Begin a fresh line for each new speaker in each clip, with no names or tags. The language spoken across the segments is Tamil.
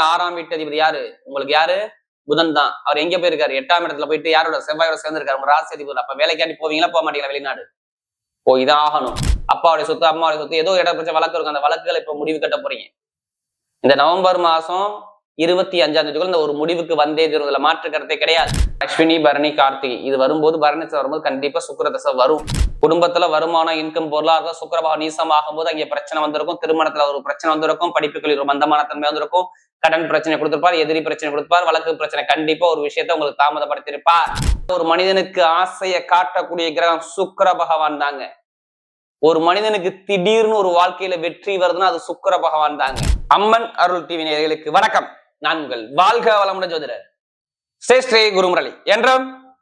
ஆறாம் வீட்டு அதிபதி யாரு? உங்களுக்கு யாரு? புதன் தான். அவர் எங்க போயிருக்காரு? எட்டாம் இடத்துல போயிட்டு யாரோட? செவ்வாயோட சேர்ந்திருக்காரு. உங்க ராசி அதிபதி. அப்ப வேலைக்காண்டி போவீங்களா? போக மாட்டீங்களா வெளிநாடு? போய் தான் ஆகணும். அப்பாவுடைய சொத்து அம்மாவுடைய சொத்து ஏதோ இடம் பிரச்சனை வழக்கு இருக்கும். அந்த வழக்குகளை இப்ப முடிவு கட்ட போறீங்க. இந்த நவம்பர் மாசம் இருபத்தி அஞ்சாம் தேதிக்குள்ள இந்த ஒரு முடிவுக்கு வந்தே தீரும் இதுல மாற்று கருத்தே கிடையாது. அஸ்வினி பரணி கார்த்திகை. இது வரும்போது பரணி வரும்போது கண்டிப்பா சுக்கிரதசை வரும். குடும்பத்துல வருமானம் இன்கம் பொருளாதார சுக்கரபாக நீசம் ஆகும்போது அங்கே பிரச்சனை வந்திருக்கும். திருமணத்துல ஒரு பிரச்சனை வந்திருக்கும். படிப்புகளில் ஒரு மந்தமான தன்மை வந்திருக்கும். கடன் பிரச்சனை கொடுத்திருப்பார் எதிரி பிரச்சனை கொடுத்திருப்பார் வழக்கு பிரச்சனை. கண்டிப்பா ஒரு விஷயத்த உங்களுக்கு தாமதப்படுத்தியிருப்பார். ஒரு மனிதனுக்கு ஆசையை காட்டக்கூடிய கிரகம் சுக்கர பகவான் தாங்க. ஒரு மனிதனுக்கு திடீர்னு ஒரு வாழ்க்கையில வெற்றி வருதுன்னா அது சுக்கர பகவான் தாங்க. அம்மன் அருள் டிவி நேர்களுக்கு வணக்கம். நான் உங்கள் வாழ்க வளமுடன் ஜோதிடர். ஸ்ரீ ஸ்ரீ குருமுரளி. என்றும்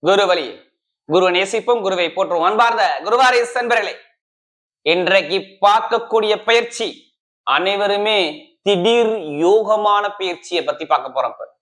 குரு வழி குருவை நேசிப்போம் குருவை போற்றும் அன்பார்ந்த குருவாரி சென்பர்களே இன்றைக்கு பார்க்கக்கூடிய பயிற்சி அனைவருமே திடீர் யோகமான பயிற்சியை பத்தி பார்க்க போறோம் இப்ப.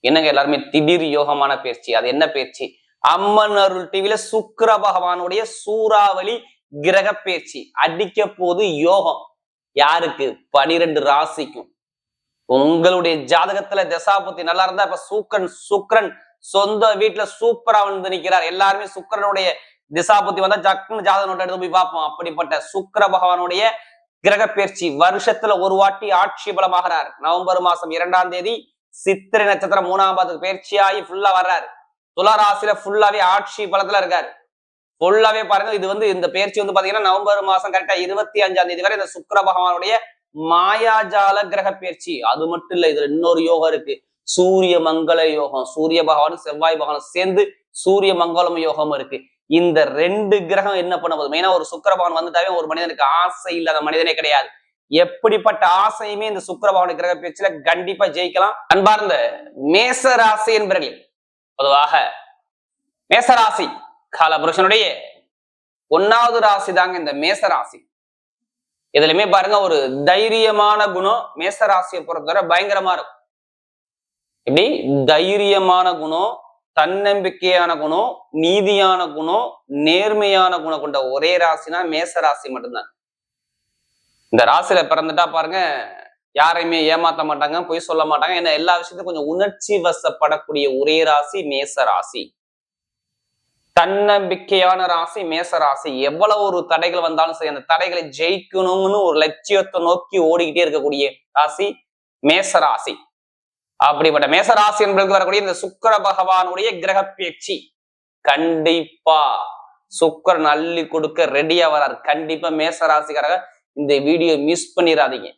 என்னங்க எல்லாருமே திடீர் யோகமான பயிற்சி? அது என்ன பயிற்சி? அம்மன் அருள் டிவில சுக்கிர பகவானுடைய சூறாவளி கிரக பயிற்சி. அடிக்க போது யோகம். யாருக்கு? பனிரெண்டு ராசிக்கும். உங்களுடைய ஜாதகத்துல தசாபுத்தி நல்லா இருந்தா இப்ப சூக்கன் சுக்ரன் சொந்த வீட்டுல சூப்பரா வந்து நிக்கிறார். எல்லாருமே சுக்கிரனுடைய திசாபுத்தி வந்தா ஜக்குன்னு ஜாதகம் நோட்டை எடுத்து போய் பார்ப்போம். அப்படிப்பட்ட சுக்கர பகவானுடைய கிரக பயிற்சி வருஷத்துல ஒரு வாட்டி ஆட்சி பலமாகிறார். நவம்பர் மாசம் இரண்டாம் தேதி சித்திரை நட்சத்திரம் மூணாம் பாதத்துக்கு பயிற்சியாகி ஃபுல்லா வர்றாரு. துளாராசில ஃபுல்லாவே ஆட்சி பலத்துல இருக்காரு. ஃபுல்லாவே பாருங்க இது வந்து இந்த பயிற்சி வந்து பாத்தீங்கன்னா நவம்பர் மாசம் கரெக்டா இருபத்தி அஞ்சாம் தேதி வரை இந்த சுக்கர பகவானுடைய மாயாஜால கிரக பயிற்சி. அது மட்டும் இல்ல இதுல இன்னொரு யோகம் இருக்கு. சூரிய மங்கள யோகம். சூரிய பகவானும் செவ்வாய் பகவானும் சேர்ந்து சூரிய மங்களம் யோகம் இருக்கு. இந்த ரெண்டு கிரகம் என்ன பண்ண போதும் மெயினா ஒரு சுக்கரபகவான் வந்துட்டாவே ஒரு மனிதனுக்கு ஆசை இல்லாத மனிதனே கிடையாது. எப்படிப்பட்ட ஆசையுமே இந்த சுக்கிர கிரக பயிற்சியில கண்டிப்பா ஜெயிக்கலாம். அன்பார்ந்த மேச ராசி என்பர்களே பொதுவாக மேசராசி காலபுருஷனுடைய ஒன்னாவது ராசி தாங்க இந்த மேசராசி. இதுலயுமே பாருங்க ஒரு தைரியமான குணம் மேச ராசியை பொறுத்தவரை பயங்கரமா இருக்கும். இப்படி தைரியமான குணம் தன்னம்பிக்கையான குணம் நீதியான குணம் நேர்மையான குணம் கொண்ட ஒரே ராசினா மேச ராசி மட்டும்தான். இந்த ராசியில பிறந்துட்டா பாருங்க யாரையுமே ஏமாத்த மாட்டாங்க பொய் சொல்ல மாட்டாங்க. ஏன்னா எல்லா விஷயத்தையும் கொஞ்சம் உணர்ச்சி வசப்படக்கூடிய ஒரே ராசி மேச ராசி தன்னம்பிக்கையான ராசி மேச ராசி. எவ்வளவு ஒரு தடைகள் வந்தாலும் சரி அந்த தடைகளை ஜெயிக்கணும்னு ஒரு லட்சியத்தை நோக்கி ஓடிக்கிட்டே இருக்கக்கூடிய ராசி மேச ராசி. அப்படிப்பட்ட மேசராசி என்பதற்கு வரக்கூடிய இந்த சுக்கர பகவானுடைய கிரக பேச்சு கண்டிப்பா சுக்கரன் அள்ளி கொடுக்க ரெடியா வரார். கண்டிப்பா மேசராசிக்காரங்க இந்த வீடியோ மிஸ் பண்ணிடாதீங்க.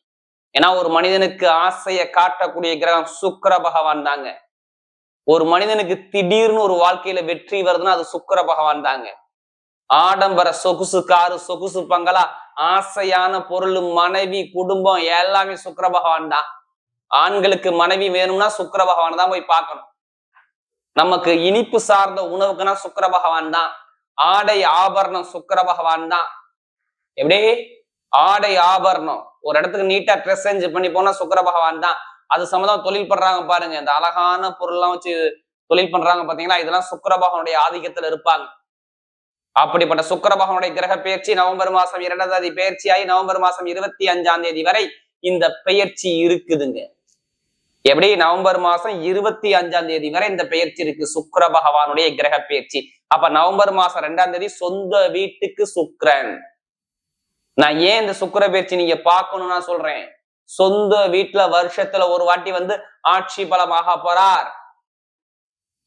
ஏன்னா ஒரு மனிதனுக்கு ஆசையை காட்டக்கூடிய கிரகம் சுக்கர பகவான் தாங்க. ஒரு மனிதனுக்கு திடீர்னு ஒரு வாழ்க்கையில வெற்றி வருதுன்னா அது சுக்கர பகவான் தாங்க. ஆடம்பர சொகுசு காரு சொகுசு பங்களா ஆசையான பொருள் மனைவி குடும்பம் எல்லாமே சுக்கர பகவான் தான். ஆண்களுக்கு மனைவி வேணும்னா சுக்கர பகவான் தான் போய் பார்க்கணும். நமக்கு இனிப்பு சார்ந்த உணவுக்குன்னா சுக்கர பகவான் தான். ஆடை ஆபரணம் சுக்கர பகவான் தான். எப்படி ஆடை ஆபரணம். ஒரு இடத்துக்கு நீட்டா ட்ரெஸ் செஞ்சு பண்ணி போனா சுக்கர பகவான் தான். அது சம்மந்தம் தொழில் பண்றாங்க பாருங்க. இந்த அழகான பொருள்லாம் வச்சு தொழில் பண்றாங்க பாத்தீங்களா? இதெல்லாம் சுக்கர பகவானுடைய ஆதிக்கத்துல இருப்பாங்க. அப்படிப்பட்ட சுக்கரபகவனுடைய கிரக பயிற்சி நவம்பர் மாசம் இரண்டாம் தேதி பயிற்சியாகி நவம்பர் மாசம் இருபத்தி அஞ்சாம் தேதி வரை இந்த பெயர்ச்சி இருக்குதுங்க. எப்படி? நவம்பர் மாசம் இருபத்தி அஞ்சாம் தேதி வரை இந்த பெயர்ச்சி இருக்கு. சுக்கர பகவானுடைய கிரக பெயர்ச்சி. அப்ப நவம்பர் மாசம் ரெண்டாம் தேதி சொந்த வீட்டுக்கு சுக்கரன். நான் ஏன் இந்த சுக்கர பயிற்சி நீங்க பார்க்கணும்னா சொல்றேன். சொந்த வீட்டுல வருஷத்துல ஒரு வாட்டி வந்து ஆட்சி பலமாக போறார்.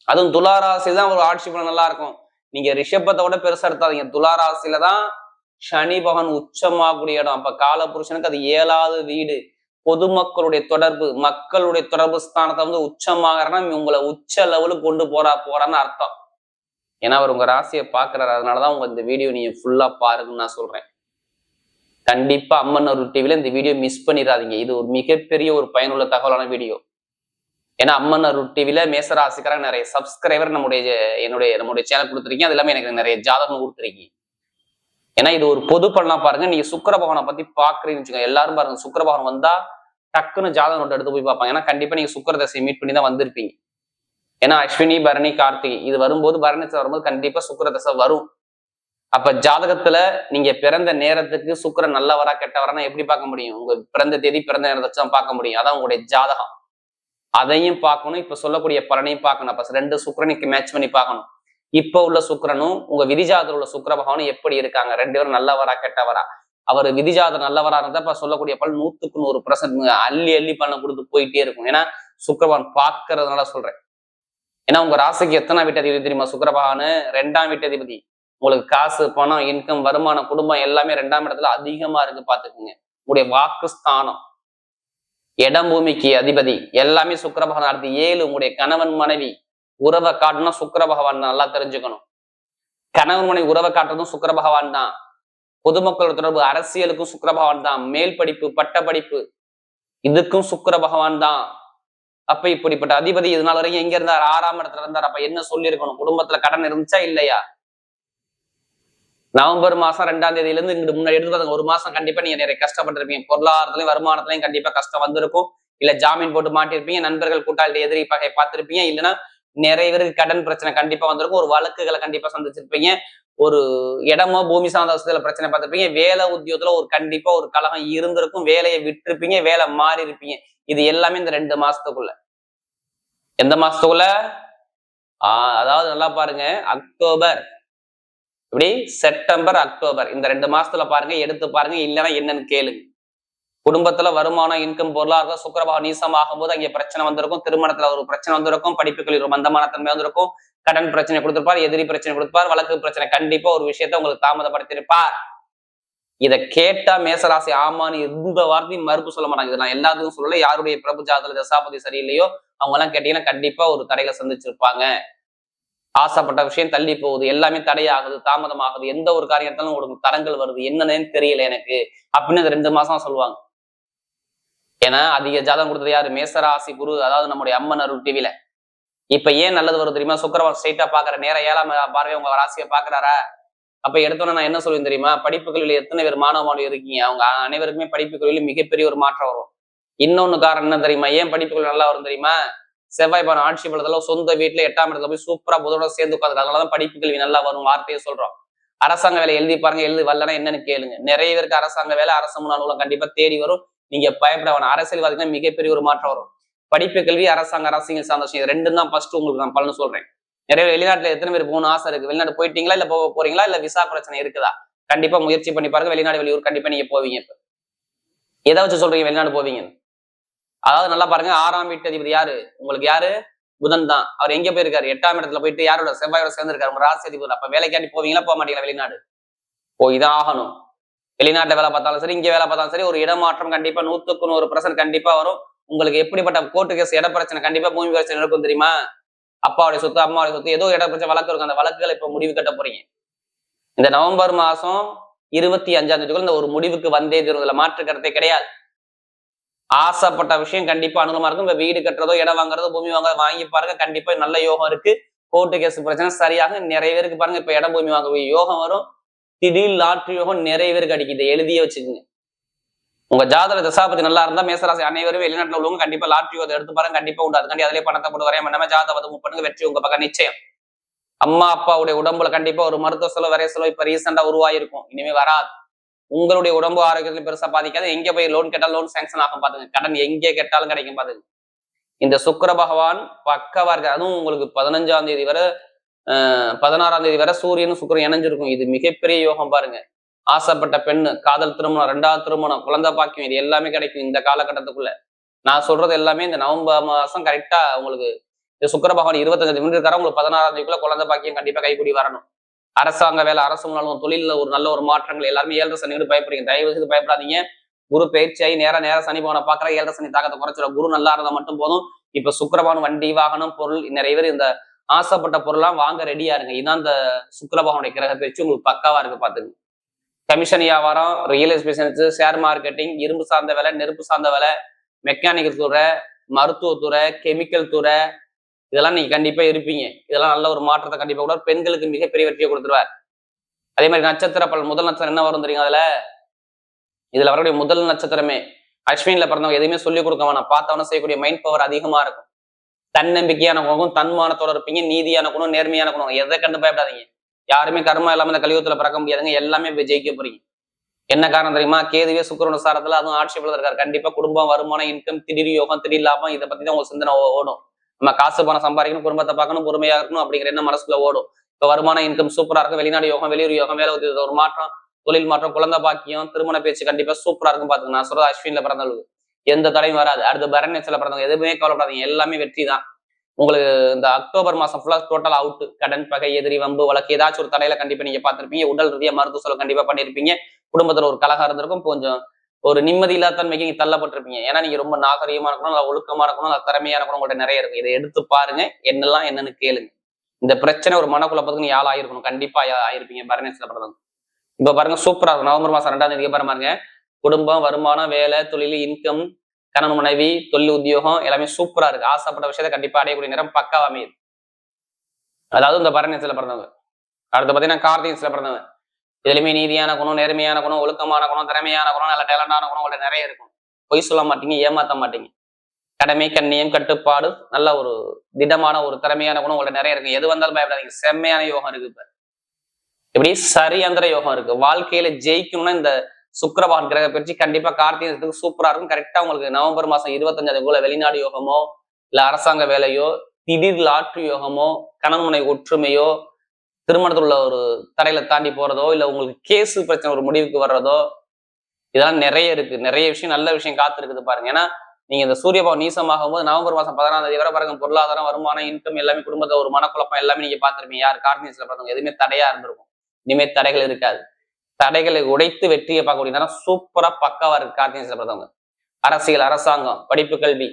அதுவும் துளாராசி தான் ஒரு ஆட்சி பலம் நல்லா இருக்கும். நீங்க ரிஷபத்தை விட பெருசா எடுத்தாதீங்க. துளாராசில தான் சனி பகவான் உச்சமாகக்கூடிய இடம். அப்ப கால புருஷனுக்கு அது ஏழாவது வீடு. பொதுமக்களுடைய தொடர்பு மக்களுடைய தொடர்பு ஸ்தானத்தை வந்து உச்சமாகறனா உங்களை உச்ச லெவலுக்கு கொண்டு போறா போறான்னு அர்த்தம். ஏன்னா அவர் உங்க ராசியை பாக்குறாரு அதனாலதான் உங்க இந்த வீடியோ நீங்க ஃபுல்லா பாருங்கன்னு நான் சொல்றேன். கண்டிப்பா அம்மன் ஒரு டிவில இந்த வீடியோ மிஸ் பண்ணிடாதீங்க. இது ஒரு மிகப்பெரிய ஒரு பயனுள்ள தகவலான வீடியோ ஏன்னா அம்மன் அருள் டிவில மேசராசிக்காரங்க நிறைய சப்ஸ்கிரைபர் நம்முடைய என்னுடைய நம்முடைய சேனல் கொடுத்துருக்கீங்க. அது எல்லாமே எனக்கு நிறைய ஜாதகம் கொடுத்துருக்கீங்க. ஏன்னா இது ஒரு பொது பண்ணலாம் பாருங்க. நீங்க சுக்கர பகவானை பத்தி பாக்குறீங்கன்னு வச்சுக்கோங்க. எல்லாரும் பாருங்க. சுக்கர பகவான் வந்தா டக்குன்னு ஜாதகம் நோட்டு எடுத்து போய் பார்ப்பாங்க. ஏன்னா கண்டிப்பா நீங்க சுக்கர தசையை மீட் பண்ணி தான் வந்திருப்பீங்க. ஏன்னா அஸ்வினி பரணி கார்த்திகை. இது வரும்போது பரணி வரும்போது கண்டிப்பா சுக்கர தசை வரும். அப்ப ஜாதகத்துல நீங்க பிறந்த நேரத்துக்கு சுக்கரன் நல்லவரா கெட்டவரானா எப்படி பார்க்க முடியும்? உங்க பிறந்த தேதி பிறந்த நேரத்தை வச்சு தான் பார்க்க முடியும். அதான் உங்களுடைய ஜாதகம். அதையும் பார்க்கணும். இப்ப சொல்லக்கூடிய பலனையும் பார்க்கணும். அப்ப ரெண்டு சுக்கரனுக்கு மேட்ச் பண்ணி பார்க்கணும். இப்ப உள்ள சுக்கரனும் உங்க விதிஜாதர் உள்ள சுக்கர பகவானும் எப்படி இருக்காங்க? ரெண்டு பேரும் நல்லவரா கெட்டவரா? அவர் விதிஜாதர் நல்லவரா இருந்தா இப்ப சொல்லக்கூடிய பலன் நூத்துக்கு நூறு பர்சன்ட் அள்ளி அள்ளி பலனை கொடுத்து போயிட்டே இருக்கும். ஏன்னா சுக்கரவான் பார்க்கறதுனால சொல்றேன். ஏன்னா உங்க ராசிக்கு எத்தனை வீட்டதிபதி தெரியுமா? சுக்கிரபகவானு ரெண்டாம் வீட்டதிபதி. உங்களுக்கு காசு பணம் இன்கம் வருமானம் குடும்பம் எல்லாமே ரெண்டாம் இடத்துல அதிகமா இருக்கு பாத்துக்குங்க உங்களுடைய வாக்கு ஸ்தானம் இடம் பூமிக்கு அதிபதி எல்லாமே சுக்கர பகவான் அடுத்து ஏழு உங்களுடைய கணவன் மனைவி உறவை காட்டணும் சுக்கர பகவான் நல்லா தெரிஞ்சுக்கணும். கணவன் மனைவி உறவை காட்டுறதும் சுக்கர பகவான் தான். பொதுமக்களோட தொடர்பு அரசியலுக்கும் சுக்கர பகவான் தான். மேல் படிப்பு பட்ட படிப்பு இதுக்கும் சுக்கர பகவான் தான். அப்ப இப்படிப்பட்ட அதிபதி இதனால வரைக்கும் எங்க இருந்தார்? ஆறாம் இடத்துல இருந்தார். அப்ப என்ன சொல்லியிருக்கணும்? குடும்பத்துல கடன் இருந்துச்சா இல்லையா? நவம்பர் மாசம் ரெண்டாம் தேதியில இருந்து இங்கிட்டு முன்னாடி எடுத்து ஒரு மாசம் கண்டிப்பா நீங்க நிறைய கஷ்டப்பட்டிருப்பீங்க. பொருளாதாரத்திலையும் வருமானத்திலையும் கண்டிப்பா கஷ்டம் வந்திருக்கும். இல்ல ஜாமீன் போட்டு மாட்டிருப்பீங்க நண்பர்கள் கூட்டாளி எதிரி பகை பார்த்திருப்பீங்க. இல்லைன்னா நிறைய பேருக்கு கடன் பிரச்சனை கண்டிப்பா வந்திருக்கும். ஒரு வழக்குகளை கண்டிப்பா சந்திச்சிருப்பீங்க. ஒரு இடமோ பூமி சார்ந்த வசதியில பிரச்சனை பார்த்திருப்பீங்க. வேலை உத்தியோகத்துல ஒரு கண்டிப்பா ஒரு கழகம் இருந்திருக்கும். வேலையை விட்டுருப்பீங்க. வேலை மாறி இருப்பீங்க இது எல்லாமே இந்த ரெண்டு மாசத்துக்குள்ள. எந்த மாசத்துக்குள்ள? ஆஹ் அதாவது நல்லா பாருங்க. அக்டோபர். இப்படி செப்டம்பர் அக்டோபர். இந்த ரெண்டு மாசத்துல பாருங்க எடுத்து பாருங்க இல்லைன்னா என்னன்னு கேளுங்க. குடும்பத்துல வருமானம் இன்கம் பொருளாதாரம் சுக்கரபாவம் நீசம் ஆகும்போது அங்கே பிரச்சனை வந்திருக்கும். திருமணத்துல ஒரு பிரச்சனை வந்திருக்கும். படிப்புகளில் ஒரு மந்தமான தன்மை வந்திருக்கும். கடன் பிரச்சனை கொடுத்திருப்பார் எதிரி பிரச்சனை கொடுப்பார் வழக்கு பிரச்சனை. கண்டிப்பா ஒரு விஷயத்த உங்களுக்கு தாமதப்படுத்தியிருப்பார். இதை கேட்டா மேசராசி ஆமான்னு எந்த வார்த்தையும் மறுப்பு சொல்ல மாட்டாங்க. இது நான் எல்லாத்துக்கும் சொல்லல. யாருடைய பிரபு ஜாதல தசாபதி சரியில்லையோ அவங்க எல்லாம் கேட்டீங்கன்னா கண்டிப்பா ஒரு தடையில சந்திச்சிருப்பாங்க. ஆசைப்பட்ட விஷயம் தள்ளி போகுது எல்லாமே தடையாகுது தாமதமாகுது எந்த ஒரு காரியத்தாலும் உங்களுக்கு தடங்கள் வருது என்னன்னு தெரியல எனக்கு அப்படின்னு ரெண்டு மாசம் சொல்லுவாங்க. ஏன்னா அதிக ஜாதகம் கொடுத்தது யாரு? மேசராசி குரு அதாவது நம்முடைய அம்மன் அருள் டிவில. இப்ப ஏன் நல்லது வரும் தெரியுமா? சுக்கரவாரம் ஸ்ட்ரைட்டா பாக்குற நேரம் ஏழாம் பார்வை உங்க ராசியை பாக்குறாரா? அப்ப எடுத்தோன்னே நான் என்ன சொல்லுவேன் தெரியுமா? படிப்புகளில் எத்தனை பேர் மாணவ மாணவி இருக்கீங்க? அவங்க அனைவருக்குமே படிப்பு கல்வியில மிகப்பெரிய ஒரு மாற்றம் வரும். இன்னொன்னு காரணம் என்ன தெரியுமா? ஏன் படிப்புகள் நல்லா வரும் தெரியுமா? செவ்வாய் பாரம் ஆட்சி பலத்துல சொந்த வீட்டுல எட்டாம் இடத்துல போய் சூப்பரா புதோட சேர்ந்து உட்காந்து அதனாலதான் படிப்பு கல்வி நல்லா வரும் வார்த்தையை சொல்றோம். அரசாங்க வேலை எழுதி பாருங்க எழுதி வரலன்னா என்னன்னு கேளுங்க. நிறைய பேருக்கு அரசாங்க வேலை அரசு முன்னாள் கண்டிப்பா தேடி வரும். நீங்க பயப்பட வேணும். அரசியல்வாதிகள் மிகப்பெரிய ஒரு மாற்றம் வரும். படிப்பு கல்வி அரசாங்க அரசியல் சார்ந்த விஷயம் இது ரெண்டும் தான் ஃபர்ஸ்ட் உங்களுக்கு நான் பலன் சொல்றேன். நிறைய வெளிநாட்டுல எத்தனை பேர் போகணும் ஆசை இருக்கு? வெளிநாடு போயிட்டீங்களா இல்ல போக போறீங்களா? இல்ல விசா பிரச்சனை இருக்குதா? கண்டிப்பா முயற்சி பண்ணி பாருங்க. வெளிநாடு வெளியூர் கண்டிப்பா நீங்க போவீங்க இப்ப. எதை வச்சு சொல்றீங்க? வெளிநாடு போவீங்க அதாவது நல்லா பாருங்க ஆறாம் வீட்டு அதிபதி யாரு? உங்களுக்கு யாரு? புதன் தான். அவர் எங்க போயிருக்காரு? எட்டாம் இடத்துல போயிட்டு யாரோட? செவ்வாயோட சேர்ந்திருக்காரு. உங்க ராசி அதிபதி. அப்ப வேலைக்காண்டி போவீங்களா போக மாட்டீங்களா வெளிநாடு? போய் தான் ஆகணும். வெளிநாட்டுல வேலை பார்த்தாலும் சரி இங்க வேலை பார்த்தாலும் சரி ஒரு இடமாற்றம் கண்டிப்பா நூத்துக்கு நூறு பர்சன்ட் கண்டிப்பா வரும். உங்களுக்கு எப்படிப்பட்ட கோர்ட்டு கேஸ் இட பிரச்சனை கண்டிப்பா பூமி பிரச்சனை இருக்கும் தெரியுமா? அப்பாவுடைய சொத்து அம்மாவுடைய சொத்து ஏதோ இட பிரச்சனை வழக்கு இருக்கும். அந்த வழக்குகளை இப்ப முடிவு கட்ட போறீங்க. இந்த நவம்பர் மாசம் இருபத்தி அஞ்சாம் தேதிக்குள்ள இந்த ஒரு முடிவுக்கு வந்தே தீரும் மாற்று கருத்தே கிடையாது. ஆசைப்பட்ட விஷயம் கண்டிப்பா அனுகூலமா இருக்கும். இப்ப வீடு கட்டுறதோ இடம் வாங்குறதோ பூமி வாங்குறதோ வாங்கி பாருங்க. கண்டிப்பா நல்ல யோகம் இருக்கு. கோர்ட்டு கேஸ் பிரச்சனை சரியாக நிறைய பேருக்கு பாருங்க. இப்ப இடம் பூமி வாங்க யோகம் வரும். திடீர் லாட்ரி யோகம் நிறைய பேருக்கு அடிக்குது. எழுதியே வச்சுக்கோங்க. உங்க ஜாதக தசாபதி நல்லா இருந்தா மேசராசி அனைவரும் வெளிநாட்டுல உள்ளவங்க கண்டிப்பா லாட்ரி யோகத்தை எடுத்து பாருங்க. கண்டிப்பா உண்டு. அதுக்காண்டி அதிலே பணத்தை போட்டு வரைய பண்ணாம ஜாதக வந்து பண்ணுங்க. வெற்றி உங்க பக்கம் நிச்சயம். அம்மா அப்பாவுடைய உடம்புல கண்டிப்பா ஒரு மருத்துவ செலவு வரைய செலவு இப்ப ரீசெண்டா உருவாயிருக்கும். இனிமே வராது. உங்களுடைய உடம்பு ஆரோக்கியத்துல பெருசா பாதிக்காது. எங்க போய் லோன் கேட்டாலும் லோன் சேங்ஷன் ஆகும் பாத்துங்க கடன் எங்கே கேட்டாலும் கிடைக்கும் பாத்துங்க இந்த சுக்கர பகவான் பக்கவா அதுவும் உங்களுக்கு பதினஞ்சாம் தேதி வரை ஆஹ் பதினாறாம் தேதி வரை சூரியனும் சுக்கிரன் இணைஞ்சிருக்கும். இது மிகப்பெரிய யோகம் பாருங்க. ஆசைப்பட்ட பெண்ணு காதல் திருமணம் ரெண்டாவது திருமணம் குழந்தை பாக்கியம் இது எல்லாமே கிடைக்கும் இந்த காலகட்டத்துக்குள்ள. நான் சொல்றது எல்லாமே இந்த நவம்பர் மாசம் கரெக்டா உங்களுக்கு இந்த பகவான் இருபத்தஞ்சு தேதி இருக்காரு உங்களுக்கு பதினாறாம் தேதிக்குள்ள குழந்தை பாக்கியம் கண்டிப்பா கைக்கூடி வரணும். அரசாங்க வேலை அரசு தொழிலில் ஒரு நல்ல ஒரு மாற்றங்கள் எல்லாருமே ஏழரை சனின்னு பயப்படுறீங்க தயவு செய்து பயப்படாதீங்க. குரு பயிற்சியாகி நேரம் நேர சனி பவனை பார்க்குற ஏழரை சனி தாக்கத்தை குறைச்சிட. குரு நல்லா இருந்தால் மட்டும் போதும். இப்போ சுக்கரபான் வண்டி வாகனம் பொருள் நிறைய பேர் இந்த ஆசைப்பட்ட பொருள்லாம் வாங்க ரெடியா இருங்க. இதான் இந்த சுக்கிரபவனுடைய கிரக பயிற்சி. உங்களுக்கு பக்காவா இருக்கு பாத்துங்க. கமிஷன் வியாபாரம் ரியல் எஸ்டேட் ஷேர் மார்க்கெட்டிங் இரும்பு சார்ந்த வேலை நெருப்பு சார்ந்த வேலை மெக்கானிக்கல் துறை மருத்துவத்துறை கெமிக்கல் துறை இதெல்லாம் நீங்க கண்டிப்பா இருப்பீங்க. இதெல்லாம் நல்ல ஒரு மாற்றத்தை கண்டிப்பா கூட பெண்களுக்கு மிகப்பெரிய வெற்றியை கொடுத்துருவார். அதே மாதிரி நட்சத்திர பலன் முதல் நட்சத்திரம் என்ன வரும் தெரியுங்க அதுல? இதுல வரக்கூடிய முதல் நட்சத்திரமே அஸ்வின்ல பிறந்தவங்க எதுவுமே சொல்லிக் கொடுக்க வேணாம். பார்த்தவன செய்யக்கூடிய மைண்ட் பவர் அதிகமா இருக்கும். தன்னம்பிக்கையான குணம் தன்மானத்தோட இருப்பீங்க நீதியான குணம் நேர்மையான குணம். எதை கண்டு பயப்படாதீங்க. யாருமே கர்மா இல்லாம இந்த கலியுகத்துல பிறக்க முடியாதுங்க. எல்லாமே போய் ஜெயிக்க போறீங்க. என்ன காரணம் தெரியுமா? கேதுவே சுக்கிரன் சாரத்துல அதுவும் ஆட்சி இருக்காரு. கண்டிப்பா குடும்பம் வருமானம் இன்கம் திடீர் யோகம் திடீர் லாபம் இதை பத்தி தான் உங்க சிந்தனை ஓடும். நம்ம காசு பணம் சம்பாதிக்கணும் குடும்பத்தை பார்க்கணும் பொறுமையா இருக்கணும் அப்படிங்கிற என்ன மனசுல ஓடும். இப்ப வருமானம் இன்கம் சூப்பரா இருக்கும் வெளிநாடு யோகம் வெளியூர் யோகம் வேலை உதவி ஒரு மாற்றம் தொழில் மாற்றம் குழந்தை பாக்கியம் திருமண பேச்சு கண்டிப்பா சூப்பரா இருக்கும் பாத்துங்க நான் சொல்றது அஸ்வின்ல பிறந்தவங்களுக்கு எந்த தடையும் வராது. அடுத்து பரணியத்துல பிறந்தவங்க எதுவுமே கவலைப்படாதீங்க. எல்லாமே வெற்றி தான். உங்களுக்கு இந்த அக்டோபர் மாசம் ஃபுல்லா டோட்டல் அவுட் கடன் பகை எதிரி வம்பு வழக்கு ஏதாச்சும் ஒரு தடையில கண்டிப்பா நீங்க பாத்திருப்பீங்க உடல் ரீதியா மருத்துவ செலவு கண்டிப்பா பண்ணிருப்பீங்க. குடும்பத்துல ஒரு கலகம் இருந்திருக்கும். கொஞ்சம் ஒரு நிம்மதி இல்லாதன்மைக்கு நீங்க தள்ளப்பட்டிருப்பீங்க. ஏன்னா நீங்க ரொம்ப நாகரீகமா இருக்கணும் நல்லா ஒழுக்கமா இருக்கணும் நல்லா திறமையா இருக்கணும் உங்கள்ட்ட நிறைய இருக்கு. இதை எடுத்து பாருங்க என்னெல்லாம் என்னன்னு கேளுங்க. இந்த பிரச்சனை ஒரு மனக்குழப்பத்துக்கு நீ ஆள் ஆயிருக்கணும் கண்டிப்பா ஆயிருப்பீங்க பரணேசில பிறந்தவங்க. இப்ப பாருங்க சூப்பரா இருக்கும். நவம்பர் மாசம் ரெண்டாம் தேதி பாருங்க பாருங்க குடும்பம் வருமானம் வேலை தொழில் இன்கம் கணவன் மனைவி தொழில் உத்தியோகம் எல்லாமே சூப்பரா இருக்கு. ஆசைப்பட்ட விஷயத்தை கண்டிப்பா அடையக்கூடிய நேரம் பக்காவா அமையுது. அதாவது இந்த பரணேசில பிறந்தவங்க. அடுத்து பாத்தீங்கன்னா கார்த்திகேயன்ஸ்ல பிறந்தவங்க. இதுலயுமே நீதியான குணம் நேர்மையான குணம் ஒழுக்கமான குணம் திறமையான குணம் நல்ல டேலண்டான குணம் உங்கள்ட்ட நிறைய இருக்கும். பொய் சொல்ல மாட்டீங்க ஏமாத்த மாட்டீங்க. கடமை கண்ணியம் கட்டுப்பாடு நல்ல ஒரு திடமான ஒரு திறமையான குணம் உங்கள்ட்ட நிறைய இருக்கு எது வந்தாலும் பயப்படாதீங்க. செம்மையான யோகம் இருக்கு இப்ப. இப்படி சரியந்திர யோகம் இருக்கு. வாழ்க்கையில ஜெயிக்கணும்னா இந்த சுக்கிரபகவான் கிரக பயிற்சி கண்டிப்பா கார்த்திகத்துக்கு சூப்பரா இருக்கும். கரெக்டா உங்களுக்கு நவம்பர் மாசம் இருபத்தஞ்சாவது போல வெளிநாடு யோகமோ இல்ல அரசாங்க வேலையோ திடீர் லாட்ரி யோகமோ கணவனை ஒற்றுமையோ திருமணத்தில் உள்ள ஒரு தடையில தாண்டி போறதோ இல்ல உங்களுக்கு கேஸு பிரச்சனை ஒரு முடிவுக்கு வர்றதோ இதெல்லாம் நிறைய இருக்கு. நிறைய விஷயம் நல்ல விஷயம் காத்திருக்குது பாருங்க. ஏன்னா நீங்க இந்த சூரியபாவம் நீசமாகும் போது நவம்பர் மாசம் பதினாறாம் தேதி வரை பாருங்க பொருளாதாரம் வருமானம் இன்கம் எல்லாமே குடும்பத்தை ஒரு மனக்குழப்பம் எல்லாமே நீங்க பாத்திருப்பீங்க யார் கார்னிஸ்ல பார்த்தவங்க எதுவுமே தடையா இருந்திருக்கும். இனிமே தடைகள் இருக்காது. தடைகளை உடைத்து வெற்றியை பார்க்கக்கூடிய நேரம் சூப்பரா பக்காவா இருக்கு கார்னிஸ்ல பிறந்தவங்க அரசியல் அரசாங்கம் படிப்பு கல்வி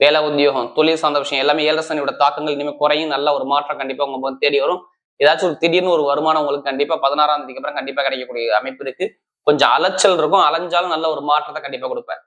வேலை உத்தியோகம் தொழில் சார்ந்த விஷயம் எல்லாமே ஏழரசனியோட தாக்கங்கள் இனிமேல் குறையும். நல்ல ஒரு மாற்றம் கண்டிப்பா உங்க தேடி வரும். ஏதாச்சும் ஒரு திடீர்னு ஒரு வருமானம் உங்களுக்கு கண்டிப்பா பதினாறாம் தேதிக்கு அப்புறம் கண்டிப்பா கிடைக்கக்கூடிய அமைப்பு இருக்கு. கொஞ்சம் அலைச்சல் இருக்கும். அலைஞ்சாலும் நல்ல ஒரு மாற்றத்தை கண்டிப்பா கொடுப்பேன்.